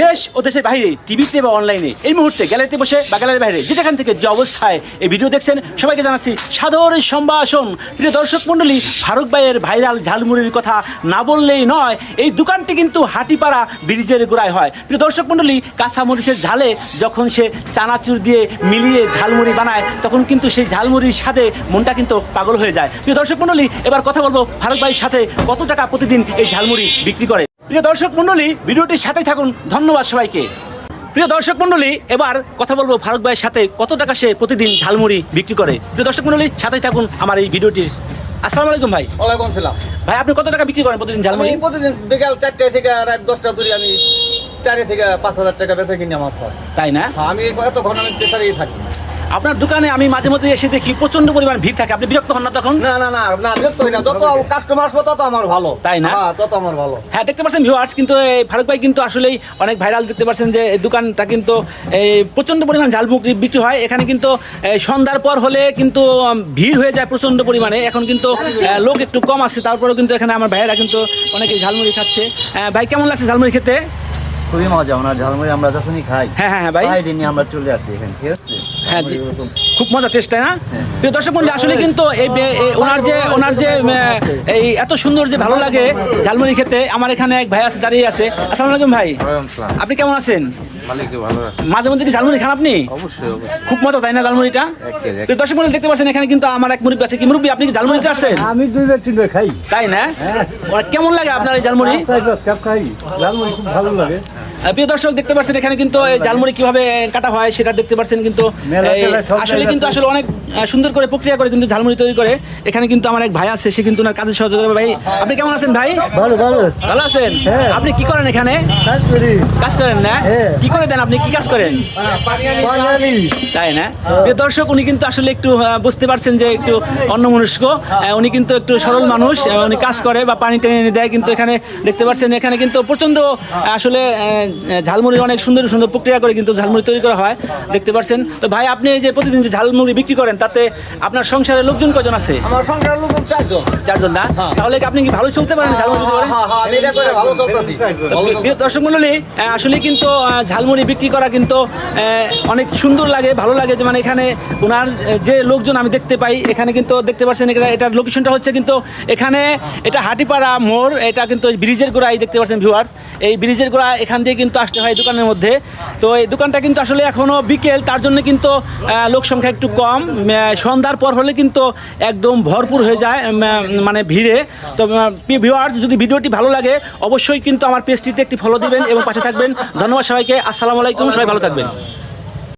দেশ ও দেশের বাইরে, টিভিতে বা অনলাইনে এই মুহূর্তে গ্যালারিতে বসে বা গ্যালারির বাইরে যেখান থেকে যে অবস্থায় এই ভিডিও দেখছেন, সবাইকে জানাচ্ছি সাদর সম্ভাষণ। প্রিয় দর্শক মণ্ডলী, ফারুক ভাইয়ের ভাইরাল ঝালমুড়ির কথা না বললেই নয়, এই দোকানটি কিন্তু হাটিপাড়া ব্রিজের গোড়ায় হয়। প্রিয় দর্শক মণ্ডলী, কাঁচামরিচের ঝালে যখন সে চানাচুর দিয়ে মিলিয়ে ঝালমুড়ি বানায়, তখন কিন্তু সেই ঝালমুড়ির সাথে মনটা কিন্তু পাগল হয়ে যায়। প্রিয় দর্শক মণ্ডলী, এবার কথা বলব ফারুক ভাইয়ের সাথে কত টাকা প্রতিদিন এই ঝালমুড়ি বিক্রি করে? প্রিয় দর্শক মণ্ডলী ভিডিওটির সাথে থাকুন। ধন্যবাদ সবাইকে। প্রিয় দর্শক মণ্ডলী এবার কথা বলব ফারুক ভাইয়ের সাথে কত টাকা সে প্রতিদিন ঝালমুড়ি বিক্রি করে। প্রিয় দর্শক মণ্ডলী সাথে থাকুন আমার এই ভিডিওটির। আসসালামু আলাইকুম ভাই। ওয়ালাইকুম সালাম ভাই আপনি কত টাকা বিক্রি করেন প্রতিদিন ঝালমুড়ি? প্রতিদিন বিকাল চারটে থেকে রাত দশটা ধরে আমি চারি থেকে পাঁচ হাজার টাকা বেচে কিনি আমার ফল তাই না? আমি এতক্ষণ আমি প্রেসারেই থাকি। আপনার দোকানে আমি মাঝে মধ্যে এসে দেখি প্রচণ্ড পরিমাণ ভিড় থাকে। আপনি বিরক্ত হন না তখন? না না না না বিরক্ত হই না। যত কাস্টমার আসবে তত আমার ভালো। তাই না? হ্যাঁ, তত আমার ভালো। হ্যাঁ দেখতে পাচ্ছেন ভিউয়ার্স কিন্তু এই ফারুক ভাই কিন্তু আসলেই অনেক ভাইরাল দেখতে পাচ্ছেন যে এই দোকানটা কিন্তু এই প্রচণ্ড পরিমাণ ঝালমুড়ি বিক্রি হয়। এখানে কিন্তু এই সন্ধ্যার পর হলে কিন্তু ভিড় হয়ে যায় প্রচণ্ড পরিমাণে। এখন কিন্তু আহ, লোক একটু কম আছে তারপরেও কিন্তু এখানে আমার ভাইয়েরা কিন্তু অনেকে ঝালমুড়ি খাচ্ছে। আহ, ভাই কেমন লাগছে ঝালমুড়ি খেতে? খুবই মজা ওনার ঝালমুড়ি আমরা যখনই খাই হ্যাঁ হ্যাঁ হ্যাঁ ভাই। প্রায় দিনই আমরা চলে আসি এখানে ঠিক আছে? হ্যাঁ, জি। খুব মজা টেস্ট তাই না? হ্যাঁ। প্রিয় দর্শক মন্ডলী আসলে কিন্তু এই ওনার যে ওনার যে এই এত সুন্দর যে ভালো লাগে ঝালমুড়ি খেতে আমার এখানে এক ভাই আছে দাঁড়িয়ে আছে। আসসালামু আলাইকুম ভাই। আপনি কেমন আছেন? মাঝে মধ্যে কি ঝালমুড়ি খান আপনি? অবশ্যই অবশ্যই। খুব মজা তাই না ঝালমুড়িটা। দর্শক মন্ডলী দেখতে পাচ্ছেন এখানে কিন্তু আমার এক মুরব্বী আছে। কি মুরব্বী? আপনি কি ঝালমুড়িতে আসছেন? আমি দুইবার তিনবার খাই। তাই না? কেমন লাগে আপনার এই ঝালমুড়ি? খাই। লালমুড়ি খুব ভালো লাগে। প্রিয় দর্শক দেখতে পাচ্ছেন এখানে কিন্তু এই ঝালমুড়ি কীভাবে কাটা হয় সেটা দেখতে পাচ্ছেন কিন্তু আসলে কিন্তু আসলে অনেক সুন্দর করে প্রক্রিয়া করে কিন্তু ঝালমুড়ি তৈরি করে। এখানে কিন্তু আমার এক ভাই আছে সে কিন্তু ওনার কাজের সহযোগিতা। ভাই আপনি কেমন আছেন ভাই? ভালো ভালো। ভালো আছেন? হ্যাঁ। আপনি কি করেন এখানে? কাজ করি। কাজ করেন না? হ্যাঁ। কি করে দেন আপনি? কি কাজ করেন? তাই না? প্রিয় দর্শক উনি কিন্তু আসলে একটু বুঝতে পারছেন যে একটু অন্যমনস্ক। আহ, উনি কিন্তু একটু সরল মানুষ উনি কাজ করে বা পানি টেনে দেয়। কিন্তু এখানে দেখতে পাচ্ছেন এখানে কিন্তু প্রচণ্ড আসলে ঝালমুড়ি অনেক সুন্দর সুন্দর প্রক্রিয়া করে কিন্তু ঝালমুড়ি তৈরি করা হয় দেখতে পাচ্ছেন তো ভাই আপনি এই যে প্রতিদিন যে ঝালমুড়ি বিক্রি করেন তাতে আপনার সংসারের লোকজন কজন আছে? আমার সংসার লোক চারজন। চারজন না? তাহলে কি আপনি কি ভালো চলতে পারেন ঝালমুড়ি বিক্রি করে? হ্যাঁ হ্যাঁ আমি এটা করে ভালো চলতেছি। ভালো চলতেছি। প্রিয় দর্শক মন্ডলী আসলে কিন্তু ঝালমুড়ি বিক্রি করা কিন্তু আহ, অনেক সুন্দর লাগে ভালো লাগে। যে মানে এখানে ওনার যে লোকজন আমি দেখতে পাই এখানে কিন্তু দেখতে পাচ্ছেন এখানে এটার লোকেশনটা হচ্ছে কিন্তু এখানে এটা হাটিপাড়া মোড় এটা কিন্তু ব্রিজের গোড়ায় দেখতে পাচ্ছেন ভিউয়ার্স এই ব্রিজের গোড়া এখান দিয়ে কিন্তু আসতে হয় দোকানের মধ্যে। তো এই দোকানটা কিন্তু আসলে এখনও বিকেল, তার জন্য কিন্তু লোক সংখ্যা একটু কম। সন্ধ্যার পর হলে কিন্তু একদম ভরপুর হয়ে যায় মানে ভিড়ে। তো ভিউয়ার্স যদি ভিডিওটি ভালো লাগে, অবশ্যই কিন্তু আমার পেজটিতে একটি ফলো দিবেন এবং পাশে থাকবেন। ধন্যবাদ সবাইকে। আসসালামু আলাইকুম, সবাই ভালো থাকবেন।